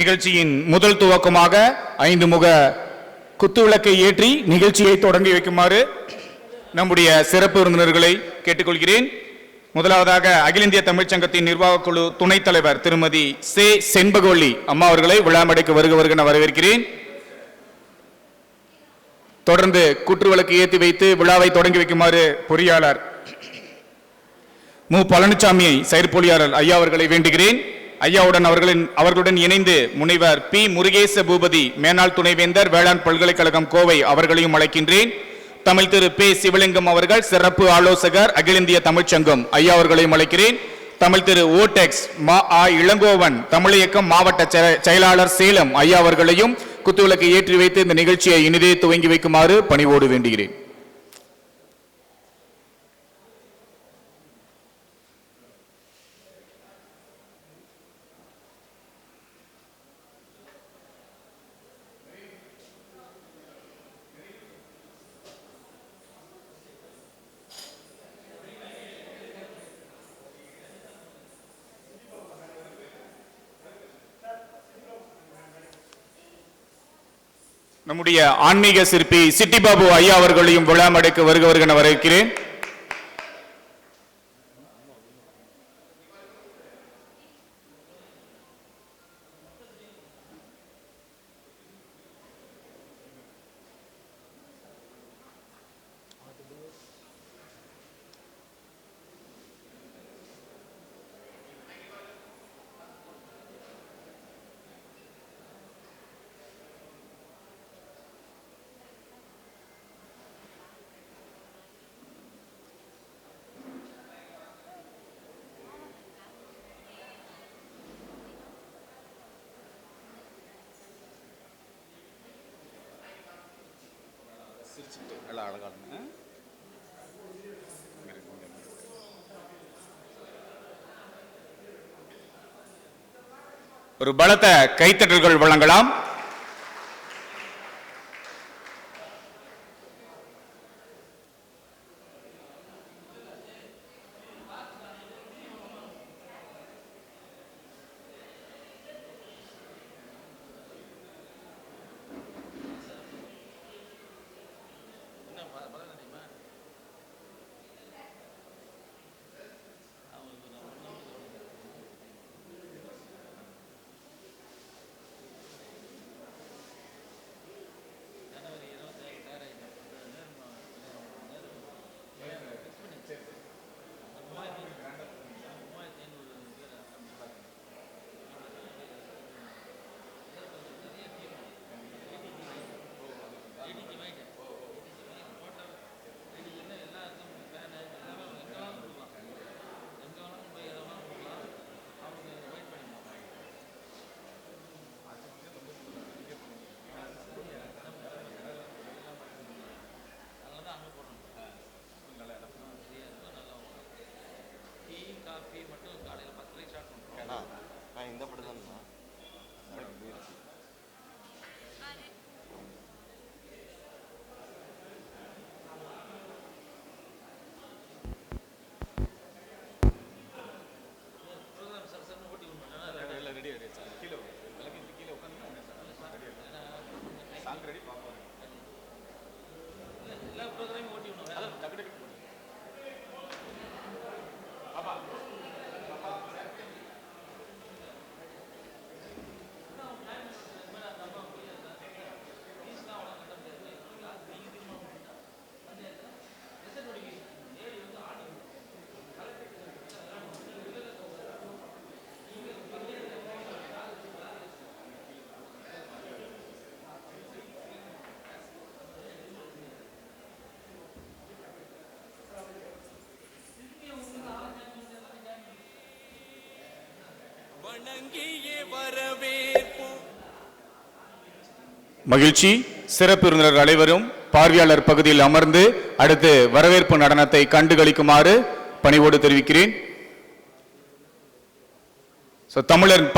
நிகழ்ச்சியின் முதல் துவக்கமாக ஐந்து முக குத்துவிளக்கை ஏற்றி நிகழ்ச்சியை தொடங்கி வைக்குமாறு நம்முடைய சிறப்பு விருந்தினர்களை கேட்டுக்கொள்கிறேன். முதலாவதாக அகில இந்திய தமிழ்ச் சங்கத்தின் குழு துணைத் தலைவர் திருமதி சே செண்பகோலி அம்மா அவர்களை விழா மேடைக்கு வருக வருக என வரவேற்கிறேன். தொடர்ந்து குற்றுவிளக்கு ஏற்றி வைத்து விழாவை தொடங்கி வைக்குமாறு பொறியாளர் மு. பழனிசாமியை செயற்பொழியாளர் ஐயா அவர்களை வேண்டுகிறேன். ஐயாவுடன் அவர்களின் அவர்களுடன் இணைந்து முனைவர் பி. முருகேச பூபதி மேனாள் துணைவேந்தர் வேளாண் பல்கலைக்கழகம் கோவை அவர்களையும் அழைக்கின்றேன். தமிழ் திரு பே. சிவலிங்கம் அவர்கள் சிறப்பு ஆலோசகர் அகில இந்திய தமிழ்ச்சங்கம் ஐயா அவர்களையும் அழைக்கிறேன். தமிழ் திரு ஓடெக்ஸ் மா. ஆ. இளங்கோவன் தமிழியக்கம் மாவட்ட செயலாளர் சேலம் ஐயா அவர்களையும் குத்துவிளக்கு ஏற்றி வைத்து இந்த நிகழ்ச்சியை இனிதே துவங்கி வைக்குமாறு பணிவோடு வேண்டுகிறேன். நம்முடைய ஆன்மீக சிற்பி சிட்டி பாபு ஐயா அவர்களையும் விழா மேடைக்கு வரவேற்கிறேன். சிரிச்சுட்டு நல்லா வரவேற்கிறேன் ஒரு பலத்த கைத்தட்டல்கள் வழங்கலாம். அண்ணா நான் இந்த படம் தான்ண்ணா மகிழ்ச்சி. சிறப்பு விருந்தினர் அனைவரும் பார்வையாளர் பகுதியில் அமர்ந்து அடுத்து வரவேற்பு நடனத்தை கண்டுகளிக்குமாறு பணிவோடு தெரிவிக்கிறேன். தமிழர்